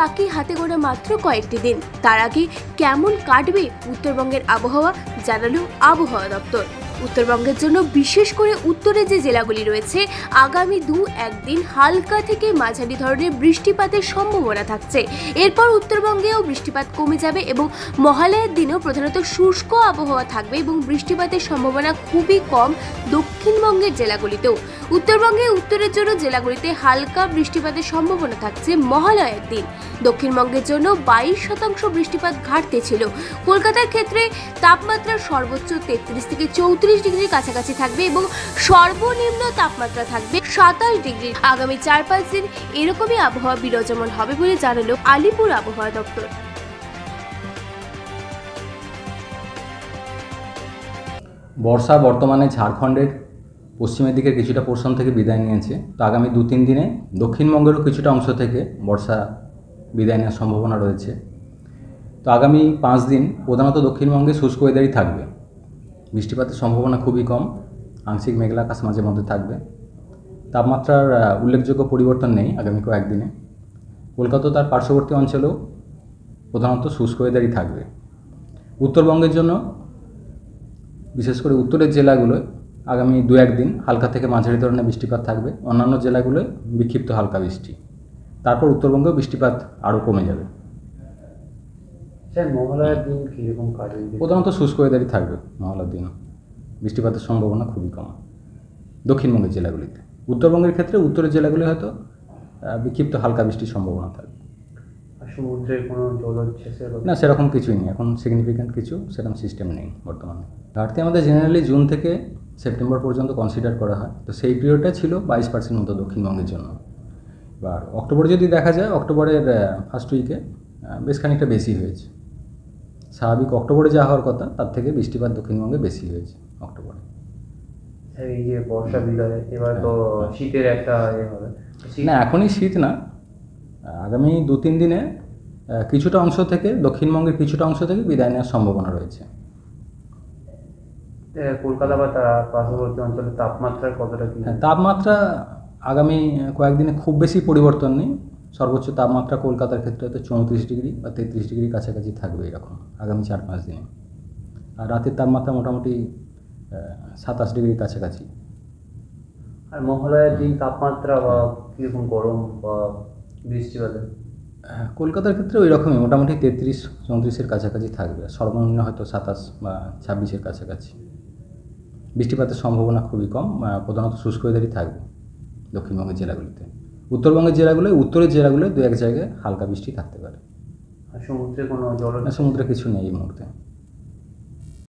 বাকি হাতে গোনা মাত্র কয়েকটি দিন। তার আগে কেমন কাটবে উত্তরবঙ্গের আবহাওয়া জানালো আবহাওয়া দপ্তর। উত্তরবঙ্গের জন্য বিশেষ করে উত্তরে যে জেলাগুলি রয়েছে, আগামী দু একদিন হালকা থেকে মাঝারি ধরনের বৃষ্টিপাতের সম্ভাবনা থাকছে। এরপর উত্তরবঙ্গেও বৃষ্টিপাত কমে যাবে এবং মহালয়ের দিনেও প্রধানত শুষ্ক আবহাওয়া থাকবে এবং বৃষ্টিপাতের সম্ভাবনা খুবই কম দক্ষিণবঙ্গের জেলাগুলিতেও। উত্তরবঙ্গে উত্তরের জন্য জেলাগুলিতে হালকা বৃষ্টিপাতের সম্ভাবনা থাকছে মহালয়ের দিন। দক্ষিণবঙ্গের জন্য বাইশ শতাংশ বৃষ্টিপাত ঘাটতে ছিল। কলকাতার ক্ষেত্রে তাপমাত্রা সর্বোচ্চ তেত্রিশ থেকে চৌত্রিশ ডিগ্রির কাছাকাছি থাকবে এবং সর্বনিম্ন তাপমাত্রা থাকবে সাতাশ ডিগ্রি। আগামী চার পাঁচ দিন এরকমই আবহাওয়া বিরাজমান হবে বলে জানালো আলিপুর আবহাওয়া দপ্তর। বর্ষা বর্তমানে ঝাড়খণ্ডের পশ্চিমের দিকের কিছুটা পোর্শন থেকে বিদায় নিয়েছে। তো আগামী দু তিন দিনে দক্ষিণবঙ্গেরও কিছুটা অংশ থেকে বর্ষা বিদায় নেওয়ার সম্ভাবনা রয়েছে। তো আগামী পাঁচ দিন প্রধানত দক্ষিণবঙ্গে শুষ্ক ওয়েদারই থাকবে। বৃষ্টিপাতের সম্ভাবনা খুবই কম, আংশিক মেঘলা আকাশ মাঝে মধ্যে থাকবে। তাপমাত্রার উল্লেখযোগ্য পরিবর্তন নেই আগামী কয়েকদিনে কলকাতা তার পার্শ্ববর্তী অঞ্চলেও প্রধানত শুষ্ক ওয়েদারই থাকবে। উত্তরবঙ্গের জন্য, বিশেষ করে উত্তরের জেলাগুলোয় আগামী দু একদিন হালকা থেকে মাঝারি ধরনের বৃষ্টিপাত থাকবে। অন্যান্য জেলাগুলোয় বিক্ষিপ্ত হালকা বৃষ্টি। তারপর উত্তরবঙ্গেও বৃষ্টিপাত আরও কমে যাবে। স্যার মহালয়ার দিন কীরকম কাটবে প্রধানত শুষ্ক ওয়েদারই থাকবে মহলার দিনও। বৃষ্টিপাতের সম্ভাবনা খুবই কম। দক্ষিণবঙ্গের জেলাগুলিতে। উত্তরবঙ্গের ক্ষেত্রে উত্তরের জেলাগুলি হয়তো বিক্ষিপ্ত হালকা বৃষ্টির সম্ভাবনা থাকবে। কোনো জলোচ্ছ্বাসের না সেরকম কিছুই নেই। এখন সিগনিফিক্যান্ট কিছু সেরকম সিস্টেম নেই বর্তমানে। ঘাটতি আমাদের জেনারেলি জুন থেকে সেপ্টেম্বর পর্যন্ত কনসিডার করা হয়। তো সেই পিরিয়ডটা ছিল বাইশ পার্সেন্ট মতো দক্ষিণবঙ্গের জন্য। এবার অক্টোবরে যদি দেখা যায় অক্টোবরের ফার্স্ট উইকে বেশ খানিকটা বেশি হয়েছে। স্বাভাবিক অক্টোবরে যা হওয়ার কথা তার থেকে বৃষ্টিপাত দক্ষিণবঙ্গে বেশি হয়েছে অক্টোবরে। এই যে বর্ষা বিদায় এবার তো হ্যাঁ। শীতের একটা ইয়ে হবে। না এখনই শীত না। আগামী দু তিন দিনে কিছুটা অংশ থেকে দক্ষিণবঙ্গের কিছুটা অংশ থেকে বিদায় নেওয়ার সম্ভাবনা রয়েছে। কলকাতা বা তার পার্শ্ববর্তী অঞ্চলে তাপমাত্রা কতটা কি? হ্যাঁ তাপমাত্রা আগামী কয়েকদিনে খুব বেশি পরিবর্তন নেই। সর্বোচ্চ তাপমাত্রা কলকাতার ক্ষেত্রে হয়তো চৌত্রিশ ডিগ্রি বা তেত্রিশ ডিগ্রি কাছাকাছি থাকবে এরকম আগামী চার পাঁচ দিনে। আর রাতের তাপমাত্রা মোটামুটি সাতাশ ডিগ্রির কাছাকাছি। আর মহালয়ার দিন তাপমাত্রা বা কীরকম গরম বা বৃষ্টিপাতে হ্যাঁ, কলকাতার ক্ষেত্রে ওই রকমই মোটামুটি তেত্রিশ চৌত্রিশের কাছাকাছি থাকবে। সর্বনিম্ন হয়তো সাতাশ বা ছাব্বিশের কাছাকাছি। বৃষ্টিপাতের সম্ভাবনা খুবই কম প্রধানত শুষ্ক ওয়েদারই থাকবে দক্ষিণবঙ্গের জেলাগুলিতে। উত্তরবঙ্গের জেলাগুলোয় উত্তরের জেলাগুলোয় দু এক জায়গায় হালকা বৃষ্টি থাকতে পারে। আর সমুদ্রে কোনো জল সমুদ্রে কিছু নেই এই মুহূর্তে।